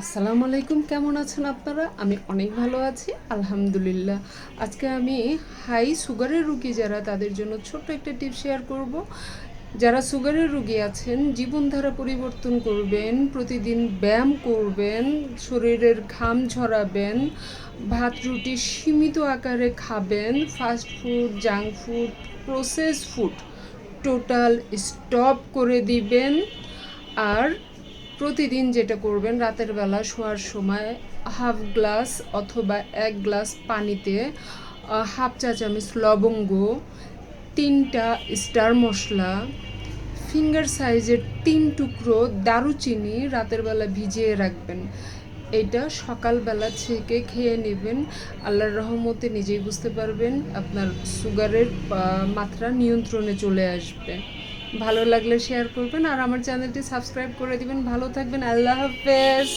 আসসালামু আলাইকুম, কেমন আছেন আপনারা? আমি অনেক ভালো আছি, আলহামদুলিল্লাহ। আজকে আমি হাই সুগারের রুগী যারা, তাদের জন্য ছোট্ট একটা টিপ শেয়ার করব। যারা সুগারের রুগী আছেন, জীবনধারা পরিবর্তন করবেন, প্রতিদিন ব্যায়াম করবেন, শরীরের ঘাম ঝরাবেন, ভাত, রুটি সীমিত আকারে খাবেন fast food junk food process food total stop করে দিবেন। আর প্রতিদিন যেটা করবেন, রাতের বেলা শোয়ার সময় হাফ গ্লাস অথবা এক গ্লাস পানিতে হাফ চা চামচ লবঙ্গ, তিনটা স্টার মশলা ফিঙ্গার সাইজের তিন টুকরো দারুচিনি রাতের বেলা ভিজিয়ে রাখবেন। এটা সকালবেলা থেকে খেয়ে নেবেন। আল্লাহর রহমতে নিজেই বুঝতে পারবেন আপনার সুগারের মাত্রা নিয়ন্ত্রণে চলে আসবে। ভালো লাগলে শেয়ার করবেন আর আমার চ্যানেলটি সাবস্ক্রাইব করে দিবেন। ভালো থাকবেন। আল্লাহ হাফেজ।